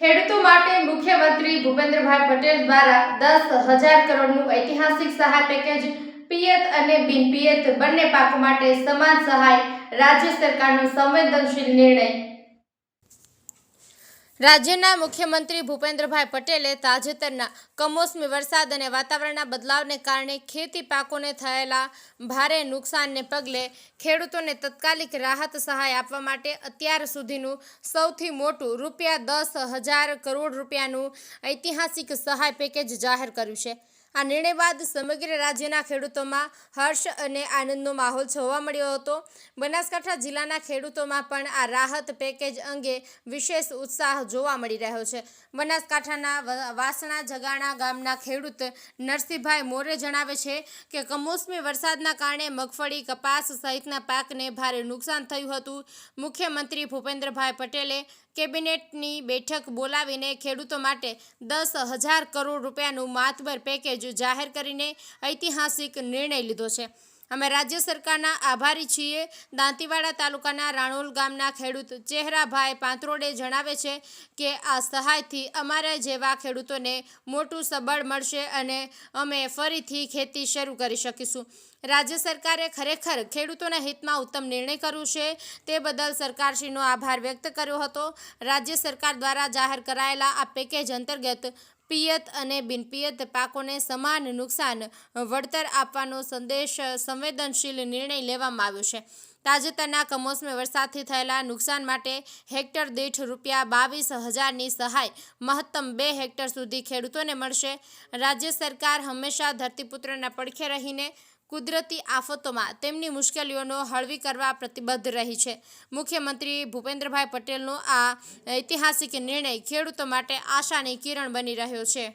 ખેડૂતો માટે મુખ્યમંત્રી ભૂપેન્દ્રભાઈ પટેલ દ્વારા દસ હજાર કરોડનું ઐતિહાસિક સહાય પેકેજ પિયત અને બિન પિયત બંને પાકો માટે સમાન સહાય રાજ્ય સરકારનો સંવેદનશીલ નિર્ણય રાજ્યના મુખ્યમંત્રી ભૂપેન્દ્રભાઈ પટેલે તાજેતરના કમોસમી વરસાદ અને વાતાવરણના બદલાવને કારણે ખેતી પાકોને થયેલા ભારે નુકસાનને પગલે ખેડૂતોને તત્કાલિક રાહત સહાય આપવા માટે અત્યાર સુધીનું સૌથી મોટું રૂપિયા દસ હજાર કરોડ રૂપિયાનું ઐતિહાસિક સહાય પેકેજ જાહેર કર્યું છે. આ નિર્ણય બાદ સમગ્ર રાજ્યના ખેડૂતોમાં હર્ષ અને આનંદનો માહોલ જોવા મળ્યો હતો. બનાસકાંઠા જિલ્લાના ખેડૂતોમાં પણ આ રાહત પેકેજ અંગે વિશેષ ઉત્સાહ જોવા મળી રહ્યો છે. બનાસકાંઠાના વાસણા જગાણા ગામના ખેડૂત નરસિંહભાઈ મોરે જણાવે છે કે કમોસમી વરસાદના કારણે મગફળી, કપાસ સહિતના પાકને ભારે નુકસાન થયું હતું. મુખ્યમંત્રી ભૂપેન્દ્રભાઈ પટેલે કેબિનેટની બેઠક બોલાવીને ખેડૂતો માટે દસ હજાર કરોડ રૂપિયાનું માતબર પેકેજ જાહેર કરીને ઐતિહાસિક નિર્ણય લીધો છે. અમે રાજ્ય સરકારના આભારી છીએ. દાંતીવાડા તાલુકાના રાણોલ ગામના ખેડૂત ચહેરાભાઈ પાંત્રોડે જણાવે છે કે આ સહાયથી અમારા જેવા ખેડૂતોને મોટું સબળ મળશે અને અમે ફરીથી ખેતી શરૂ કરી શકીશું. રાજ્ય સરકારે ખરેખર ખેડૂતોના હિતમાં ઉત્તમ નિર્ણય કર્યો છે. તે બદલ સરકારશ્રીનો આભાર વ્યક્ત કર્યો હતો. રાજ્ય સરકાર દ્વારા જાહેર કરાયેલા આ પેકેજ અંતર્ગત પિયત અને બિનપિયત પાકોને સમાન નુકસાન વળતર આપવાનો સંદેશ સંવેદનશીલ નિર્ણય લેવામાં આવ્યો છે. તાજેતરના કમોસમી વરસાદથી થયેલા નુકસાન માટે હેક્ટર દીઠ રૂપિયા બાવીસ હજારની સહાય, મહત્તમ બે હેક્ટર સુધી ખેડૂતોને મળશે. રાજ્ય સરકાર હંમેશા ધરતીપુત્રના પડખે રહીને કુદરતી આફતોમાં તેમની મુશ્કેલીઓનો હળવી કરવા પ્રતિબદ્ધ રહી છે. મુખ્યમંત્રી ભૂપેન્દ્રભાઈ પટેલનો આ ઐતિહાસિક નિર્ણય ખેડૂતો માટે આશાની કિરણ બની રહ્યો છે.